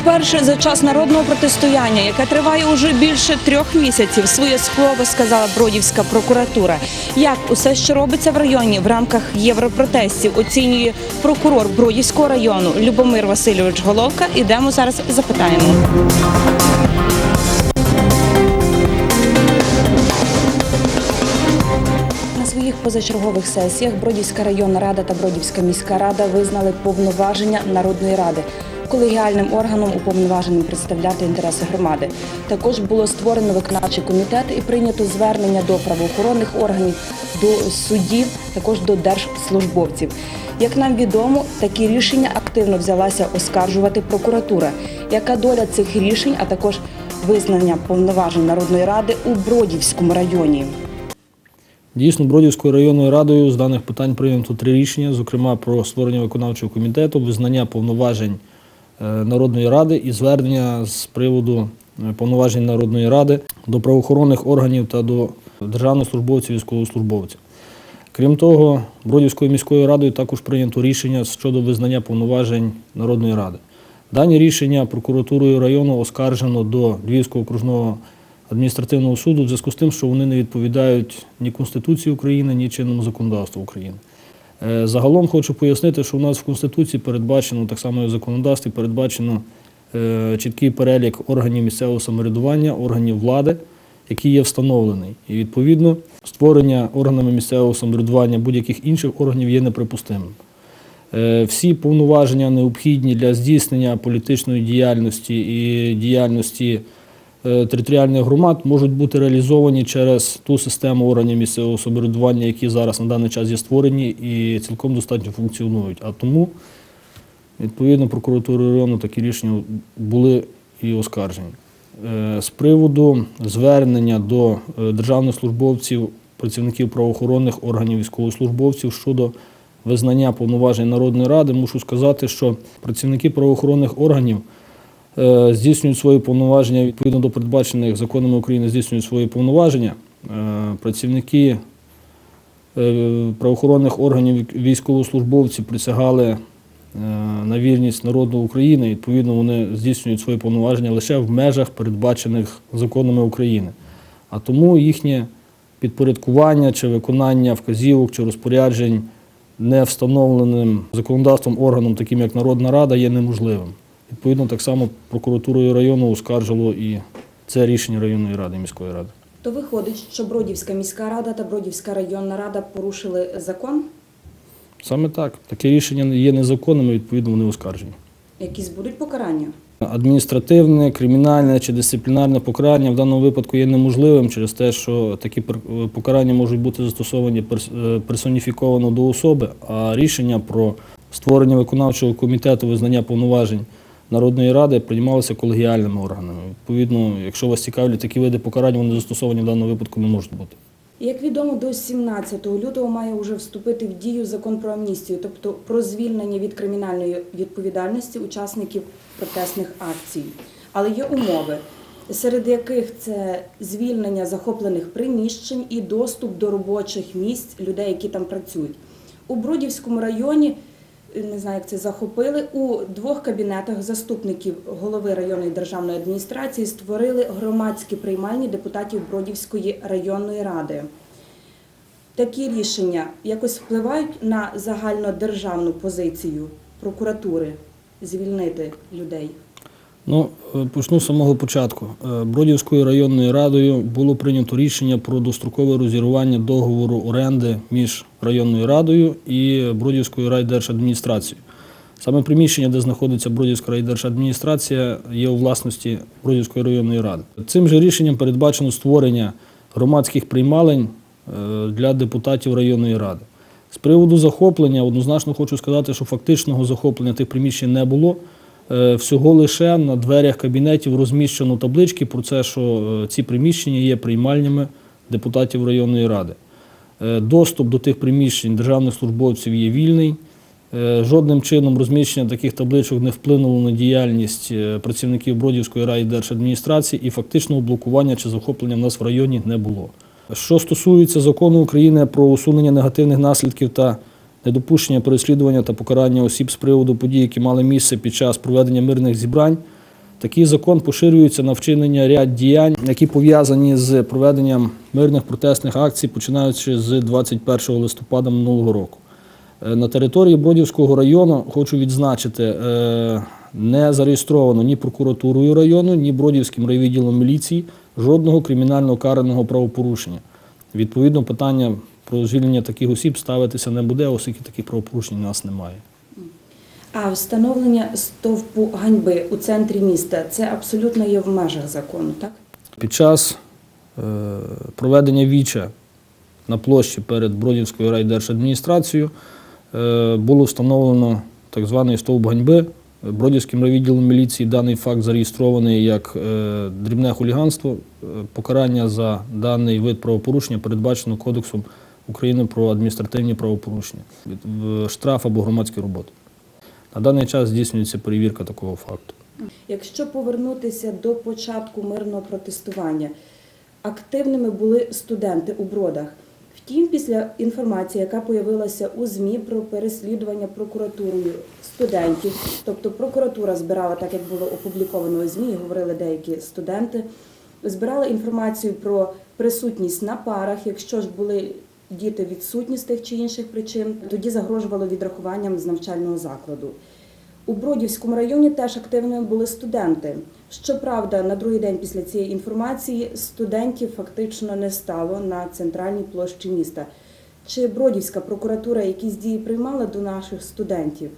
Вперше за час народного протистояння, яке триває уже більше трьох місяців, своє слово сказала Бродівська прокуратура. Як усе, що робиться в районі в рамках європротестів, оцінює прокурор Бродівського району Любомир Васильович Головка. Ідемо зараз запитаємо. Своїх позачергових сесіях Бродівська районна рада та Бродівська міська рада визнали повноваження народної ради колегіальним органом уповноваженим представляти інтереси громади. Також було створено виконавчий комітет і прийнято звернення до правоохоронних органів, до судів, також до держслужбовців. Як нам відомо, такі рішення активно взялася оскаржувати прокуратура. Яка доля цих рішень, а також визнання повноважень народної ради у Бродівському районі? Дійсно, Бродівською районною радою з даних питань прийнято три рішення, зокрема про створення виконавчого комітету, визнання повноважень Народної ради і звернення з приводу е, повноважень Народної ради до правоохоронних органів та до державних службовців, військовослужбовців. Крім того, Бродівською міською радою також прийнято рішення щодо визнання повноважень Народної ради. Дані рішення прокуратурою району оскаржено до Львівського окружного адміністративного суду в зв'язку з тим, що вони не відповідають ні Конституції України, ні чинному законодавству України. Е, Загалом хочу пояснити, що у нас в Конституції передбачено, так само і в законодавстві, передбачено е, чіткий перелік органів місцевого самоврядування, органів влади, який є встановлений. І відповідно створення органами місцевого самоврядування будь-яких інших органів є неприпустимим. Е, Всі повноваження необхідні для здійснення політичної діяльності і діяльності територіальних громад можуть бути реалізовані через ту систему органів місцевого самоврядування, які зараз на даний час є створені і цілком достатньо функціонують. А тому, відповідно, прокуратурою району такі рішення були і оскаржені. Е, З приводу звернення до е, державних службовців, працівників правоохоронних органів військовослужбовців щодо визнання повноважень Народної ради, мушу сказати, що працівники правоохоронних органів е, здійснюють свої повноваження відповідно до передбачених законами України, здійснюють свої повноваження. Е, Працівники е, правоохоронних органів військовослужбовці присягали е, на вірність народу України. Відповідно, вони здійснюють свої повноваження лише в межах передбачених законами України. А тому їхнє підпорядкування чи виконання вказівок чи розпоряджень не встановленим законодавством органом, таким як Народна Рада, є неможливим. Відповідно, так само прокуратурою району оскаржило і це рішення районної ради міської ради. То виходить, що Бродівська міська рада та Бродівська районна рада порушили закон, Саме так. Таке рішення є незаконними, відповідно, вони оскаржені. якісь будуть покарання. Адміністративне, кримінальне чи дисциплінарне покарання в даному випадку є неможливим через те, що такі пер- покарання можуть бути застосовані е, персоніфіковано до особи, а рішення про створення виконавчого комітету визнання повноважень Народної ради приймалося колегіальними органами. Відповідно, якщо вас цікавлять такі види покарань, вони застосовані в даному випадку не можуть бути. Як відомо, до 17 лютого має вже вступити в дію закон про амністію, тобто про звільнення від кримінальної відповідальності учасників протестних акцій. Але є умови, серед яких це звільнення захоплених приміщень і доступ до робочих місць людей, які там працюють. У Бродівському районі не знаю, як це захопили. У двох кабінетах заступників голови районної державної адміністрації створили громадські приймальні депутатів Бродівської районної ради. Такі рішення якось впливають на загальнодержавну позицію прокуратури звільнити людей. Ну, почну з самого початку. Е, Бродівською районною радою було прийнято рішення про дострокове розірвання договору оренди між районною радою і Бродівською райдержадміністрацією. Саме приміщення, де знаходиться Бродівська райдержадміністрація, є у власності Бродівської районної ради. Цим же рішенням передбачено створення громадських приймалень е, для депутатів районної ради. З приводу захоплення, однозначно хочу сказати, що фактичного захоплення тих приміщень не було. Е, Всього лише на дверях кабінетів розміщено таблички про це, що е, ці приміщення є приймальнями депутатів районної ради. Е, Доступ до тих приміщень державних службовців є вільний. Жодним чином розміщення таких табличок не вплинуло на діяльність працівників Бродівської райдержадміністрації і фактичного блокування чи захоплення в нас в районі не було. Що стосується закону України про усунення негативних наслідків та недопущення переслідування та покарання осіб з приводу подій, які мали місце під час проведення мирних зібрань, Такий закон поширюється на вчинення ряд діянь, які пов'язані з проведенням мирних протестних акцій, починаючи з 21 листопада минулого року. Е, На території Бродівського району хочу відзначити, е, не зареєстровано ні прокуратурою району, ні Бродівським райвідділом міліції жодного кримінального караного правопорушення. Відповідно, питання про звільнення таких осіб ставитися не буде, оскільки таких правопорушень у нас немає. А встановлення стовпу ганьби у центрі міста це абсолютно є в межах закону, так? Під час е, проведення віча на площі перед Бродівською райдержадміністрацією е, було встановлено так званий стовп ганьби. Бродівським райвідділом міліції даний факт зареєстрований як е, дрібне хуліганство. Покарання за даний вид правопорушення передбачено Кодексом України про адміністративні правопорушення, штраф або громадські роботи. На даний час здійснюється перевірка такого факту. Якщо повернутися до початку мирного протестування, активними були студенти у бродах. Втім, після інформації, яка появилася у ЗМІ про переслідування прокуратурою студентів, тобто прокуратура збирала, так як було опубліковано у ЗМІ, говорили деякі студенти, збирала інформацію про присутність на парах, якщо ж були діти відсутні з тих чи інших причин, тоді загрожувало відрахуванням з навчального закладу. У Бродівському районі теж активними були студенти. Щоправда, на другий день після цієї інформації студентів фактично не стало на центральній площі міста. Чи Бродівська прокуратура якісь дії приймала до наших студентів?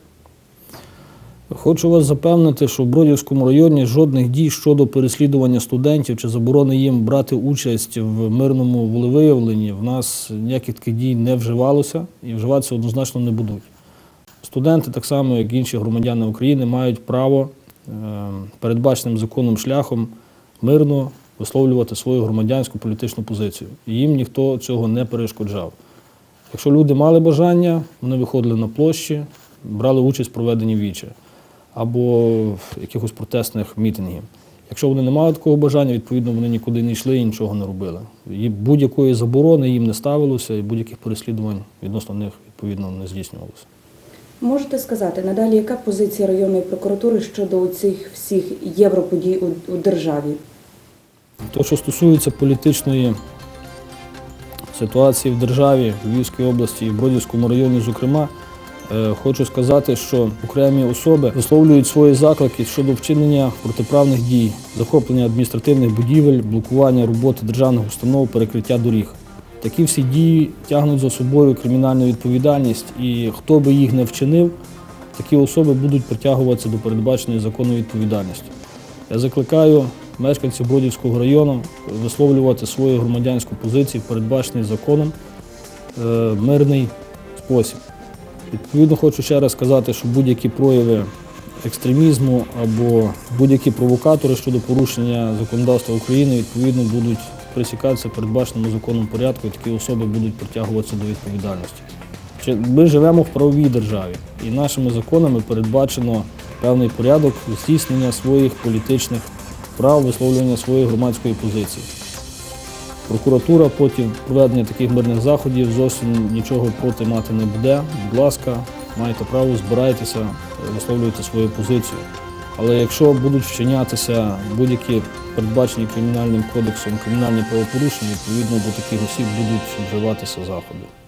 Хочу вас запевнити, що в Бродівському районі жодних дій щодо переслідування студентів чи заборони їм брати участь в мирному волевиявленні в нас ніяких таких дій не вживалося і вживатися однозначно не будуть. Студенти, так само як інші громадяни України, мають право е, передбаченим законом шляхом мирно висловлювати свою громадянську політичну позицію. І їм ніхто цього не перешкоджав. Якщо люди мали бажання, вони виходили на площі, брали участь в проведенні віча або якихось протестних мітингів. Якщо вони не мали такого бажання, відповідно вони нікуди не йшли і нічого не робили. І будь-якої заборони їм не ставилося, і будь-яких переслідувань відносно них відповідно не здійснювалося. Можете сказати надалі, яка позиція районної прокуратури щодо цих всіх європодій у, державі? То, що стосується політичної ситуації в державі, в Львівській області і в Бродівському районі, зокрема, хочу сказати, що окремі особи висловлюють свої заклики щодо вчинення протиправних дій, захоплення адміністративних будівель, блокування роботи державних установ, перекриття доріг. Такі всі дії тягнуть за собою кримінальну відповідальність, і хто би їх не вчинив, такі особи будуть притягуватися до передбаченої законної відповідальності. Я закликаю мешканців Бродівського району висловлювати свою громадянську позицію, передбачений законом, е, мирний спосіб. Відповідно, хочу ще раз сказати, що будь-які прояви екстремізму або будь-які провокатори щодо порушення законодавства України відповідно будуть присікатися передбаченому законом порядку, і такі особи будуть притягуватися до відповідальності. Ми живемо в правовій державі, і нашими законами передбачено певний порядок здійснення своїх політичних прав, висловлювання своєї громадської позиції. Прокуратура потім проведення таких мирних заходів зовсім нічого проти мати не буде. Будь ласка, маєте право, збирайтеся, висловлюйте свою позицію. Але якщо будуть вчинятися будь-які передбачені кримінальним кодексом кримінальні правопорушення, відповідно до таких осіб будуть вживатися заходи.